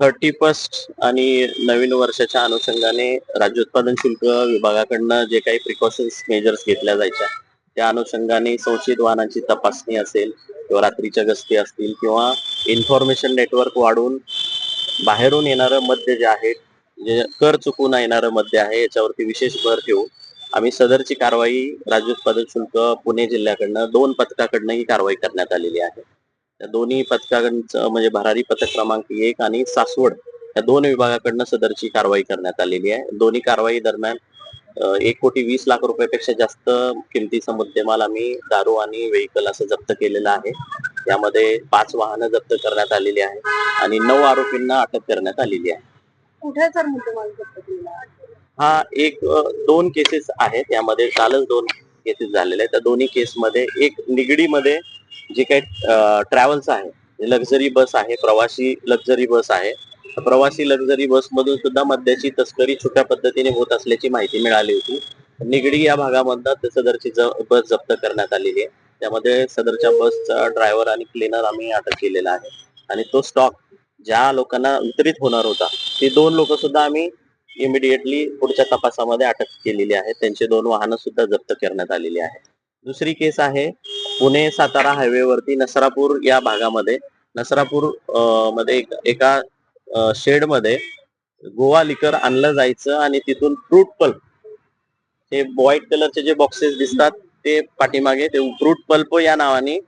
Thirty first आणि नवीन वर्षाच्या अनुषंगाने राज्य उत्पादन शुल्क विभागाकडनं जे काही प्रिकॉशन्स मेजर्स घेतल्या जायच्या त्या अनुषंगाने संशयित वाहनांची तपासणी असेल किंवा रात्रीच्या गस्ती असतील किंवा इन्फॉर्मेशन नेटवर्क वाढून बाहेरून येणारं मद्य जे आहे जे कर चुकून येणारं मद्य आहे याच्यावरती विशेष भर ठेवू आम्ही सदरची कारवाई राज्य उत्पादन शुल्क पुणे जिल्ह्याकडनं दोन पथकाकडनं ही कारवाई करण्यात आलेली आहे. त्या दोन्ही पथकाकडचं म्हणजे भरारी पथक क्रमांक एक आणि सासवड या दोन विभागाकडनं सदरची कारवाई करण्यात आलेली आहे. दोन्ही कारवाई दरम्यान एक कोटी वीस लाख रुपयापेक्षा जास्त किमतीचा मुद्देमाल आम्ही दारू आणि व्हेकल असं जप्त केलेला आहे. यामध्ये पाच वाहनं जप्त करण्यात आलेली आहे आणि नऊ आरोपींना अटक करण्यात आलेली आहे? हा एक दोन केसेस आहेत. यामध्ये कालच दोन केसेस झालेले आहेत. त्या दोन्ही केसमध्ये एक निगडीमध्ये जे काही ट्रॅव्हल्स आहे लक्झरी बस आहे प्रवासी लक्झरी बस आहे प्रवासी लक्झरी बस मधून सुद्धा मद्याची तस्करी छोट्या पद्धतीने होत असल्याची माहिती मिळाली होती. निगडी या भागामधनं सदरची बस जप्त करण्यात आलेली आहे. त्यामध्ये सदरच्या बसचा ड्रायव्हर आणि क्लिनर आम्ही अटक केलेला आहे. आणि तो स्टॉक ज्या लोकांना वितरित होणार होता ते दोन लोक सुद्धा आम्ही इमिडिएटली पुढच्या तपासामध्ये अटक केलेली आहे. त्यांचे दोन वाहनं सुद्धा जप्त करण्यात आलेली आहे. दुसरी केस आहे पुणे सातारा हायवे वरती नसरापूर या भागामध्ये नसरापूरमध्ये एका शेडमध्ये गोवा लिकर आणलं जायचं आणि तिथून फ्रूट पल्प हे व्हाईट कलरचे जे बॉक्सेस दिसतात ते पाठीमागे ते फ्रूट पल्प या नावाने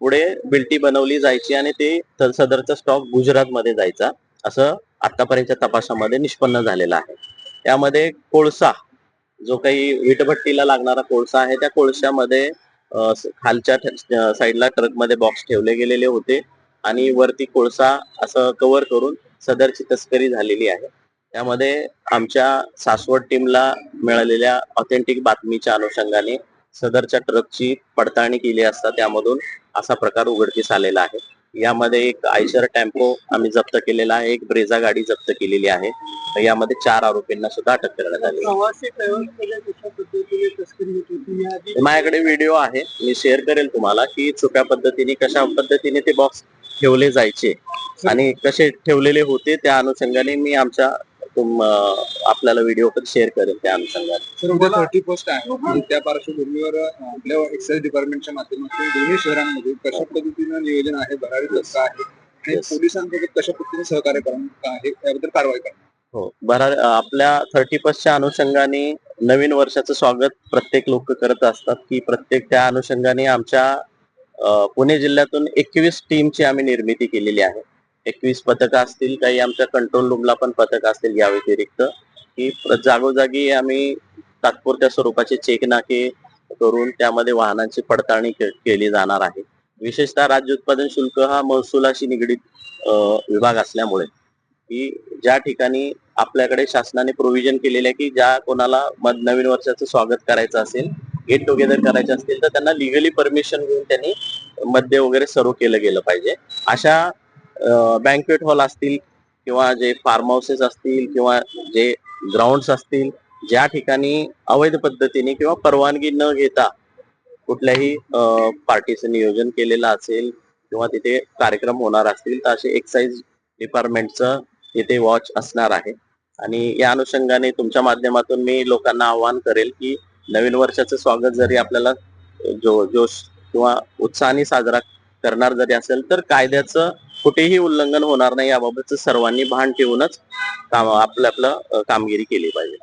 पुढे बिल्टी बनवली जायची आणि ते सदरचा स्टॉक गुजरात मध्ये जायचा. असं आतापर्यंतच्या तपासामध्ये निष्पन्न झालेला आहे. त्यामध्ये कोळसा जो काही विटभट्टीला लागणारा कोळसा आहे त्या कोळशामध्ये खालच्या साईडला ट्रकमध्ये बॉक्स ठेवले गेलेले होते. आणि वरती कोळसा असं कव्हर करून सदरची तस्करी झालेली आहे. त्यामध्ये आमच्या सासवड टीमला मिळालेल्या ऑथेंटिक बातमीच्या अनुषंगाने सदरच्या ट्रकची पडताळणी केली असता त्यामधून असा प्रकार उघडकीस आलेला आहे. यामध्ये एक आयशर टेम्पो आम्ही जप्त केलेला आहे एक ब्रेझा गाडी जप्त केलेली आहे. यामध्ये चार आरोपींना सुद्धा अटक करण्यात आली. माझ्याकडे व्हिडिओ आहे. मी शेअर करेल तुम्हाला की छुप्या पद्धतीने कशा पद्धतीने ते बॉक्स ठेवले जायचे आणि कसे ठेवलेले होते त्या अनुषंगाने मी आमच्या तुम- आपल्याला व्हिडिओ पण शेअर करेल त्या अनुषंगाने. सर उद्या थर्टी फर्स्ट आहे. आणि त्या पार्श्वभूमीवर आपल्या एक्साइज डिपार्टमेंटच्या माध्यमातून दोन्ही शहरांमध्ये कशा पद्धतीनं नियोजन आहे भरारी कसं आहे आणि. पोलिसांसोबत कशा पद्धतीने सहकार्य करणं आहे याबद्दल कारवाई करणं हो. बरा आपल्या थर्टी फर्स्टच्या अनुषंगाने नवीन वर्षाचं स्वागत प्रत्येक लोक करत असतात की प्रत्येक त्या अनुषंगाने आमच्या पुणे जिल्ह्यातून एकवीस टीमची आम्ही निर्मिती केलेली आहे. एकवीस पथकं असतील काही आमच्या कंट्रोल रूमला पण पथकं असतील या व्यतिरिक्त की जागोजागी आम्ही तात्पुरत्या स्वरूपाचे चेक नाके करून त्यामध्ये वाहनांची पडताळणी केली जाणार आहे. विशेषतः राज्य उत्पादन शुल्क हा महसुलाशी निगडीत विभाग असल्यामुळे की ज्या ठिकाणी आपल्याकडे शासनाने प्रोव्हिजन केलेले आहे की ज्या कोणाला मध नवीन वर्षाचं स्वागत करायचं असेल गेट टुगेदर करायचे असतील तर त्यांना लिगली परमिशन घेऊन त्यांनी मद्य वगैरे सर्व केलं गेलं पाहिजे. अशा बँकवेट हॉल असतील किंवा जे फार्म हाऊसेस असतील किंवा जे ग्राउंड्स असतील ज्या ठिकाणी अवैध पद्धतीने किंवा परवानगी न घेता कुठल्याही पार्टीचं नियोजन केलेलं असेल किंवा तिथे कार्यक्रम होणार असतील तर असे एक्साईज डिपार्टमेंटचं तिथे वॉच असणार आहे. आणि या अनुषंगाने तुमच्या माध्यमातून मी लोकांना आवाहन करेल की नवीन वर्षाचं स्वागत जरी आपल्याला जो जोश किंवा उत्साहाने साजरा करणार जरी असेल तर कायद्याचं कुठेही उल्लंघन होणार नाही याबाबतचं सर्वांनी भान ठेवूनच काम आपलं आपलं कामगिरी केली पाहिजे.